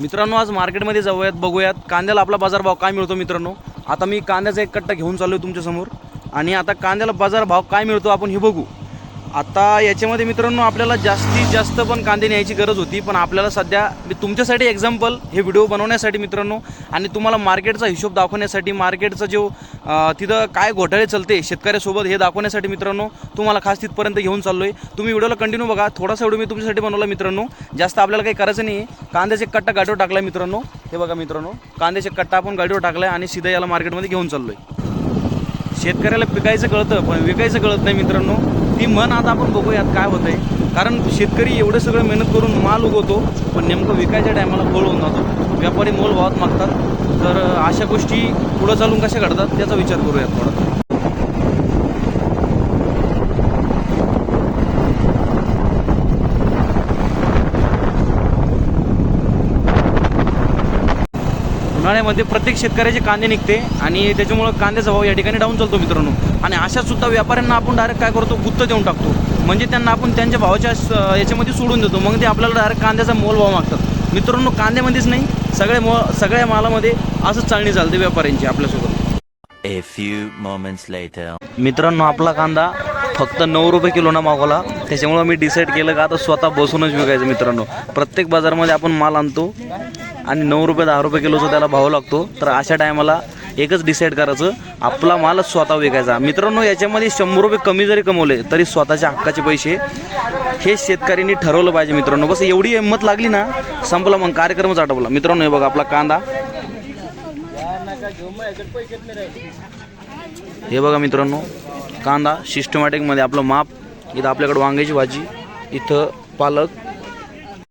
मित्रांनो आज मार्केटमध्ये जाऊयात बघूयात. कांद्याला आपला बाजारभाव काय मिळतो मित्रांनो? आता मी कांद्याचा एक कट्टा घेऊन चाललो आहे तुमच्यासमोर. आणि आता कांद्याला बाजारभाव काय मिळतो आपण हे बघू. आता याच्यामध्ये मित्रांनो आपल्याला जास्तीत जास्त पण कांदे न्यायची गरज होती पण आपल्याला सध्या मी तुमच्यासाठी एक्झाम्पल हे व्हिडिओ बनवण्यासाठी मित्रांनो आणि तुम्हाला मार्केटचा हिशोब दाखवण्यासाठी मार्केटचा जो तिथं काय घोटाळे चालते शेतकऱ्यासोबत हे दाखवण्यासाठी मित्रांनो तुम्हाला खास तिथपर्यंत घेऊन चाललो आहे तुम्ही व्हिडिओला कंटिन्यू बघा. थोडासा व्हिडिओ मी तुमच्यासाठी बनवला मित्रांनो. जास्त आपल्याला काही करायचं नाही आहे कांद्याचे कट्टा गाडीवर टाकला मित्रांनो. हे बघा मित्रांनो. कांद्याचे कट्टा आपण गाडीवर टाकला आहे आणि सीधा याला मार्केटमध्ये घेऊन चाललो आहे शेतकऱ्याला पिकायचं कळतं पण विकायचं कळत नाही मित्रांनो. ती मन आता आपण बघूयात काय होतंय. कारण शेतकरी एवढं सगळं मेहनत करून माल उगवतो पण नेमकं विकायच्या टायमाला फळ होऊन जातो. व्यापारी मोल भावात मागतात. तर अशा गोष्टी पुढं चालून कशा घडतात त्याचा विचार करूयात थोडा. उन्हाळ्यामध्ये प्रत्येक शेतकऱ्याचे कांदे निघते आणि त्याच्यामुळं कांद्याचा भाव या ठिकाणी डाऊन चालतो मित्रांनो. आणि अशा सुद्धा व्यापाऱ्यांना आपण डायरेक्ट काय करतो? गुत्त देऊन टाकतो. म्हणजे त्यांना आपण त्यांच्या भावाच्या याच्यामध्ये सोडून देतो. मग ते आपल्याला डायरेक्ट कांद्याचा मोल भाव मागतात. मित्रांनो कांद्यामध्येच नाही सगळ्या मो सगळ्या मालामध्ये असंच चालणी चालते व्यापाऱ्यांची आपल्यासोबत. A few moments later. मित्रांनो आपला कांदा फक्त नऊ रुपये किलोना मागवला. त्याच्यामुळं मी डिसाईड केलं का आता स्वतः बसूनच विकायचं मित्रांनो. प्रत्येक बाजारमध्ये आपण माल आणतो. आणि नऊ रुपये दहा रुपये किलोचा त्याला भाव लागतो. तर अशा टायमाला एकच डिसाईड करायचं आपला मालच स्वतः विकायचा. मित्रांनो याच्यामध्ये शंभर रुपये कमी जरी कमवले तरी स्वतःच्या हक्काचे पैसे हे शेतकऱ्यांनी ठरवलं पाहिजे मित्रांनो. बस एवढी हिंमत लागली ना संपला मग कार्यक्रमच आटवला मित्रांनो हे बघा आपला कांदा. हे बघा मित्रांनो कांदा सिस्टमॅटिकमध्ये आपलं माप इथं आपल्याकडं वांग्याची भाजी इथं पालक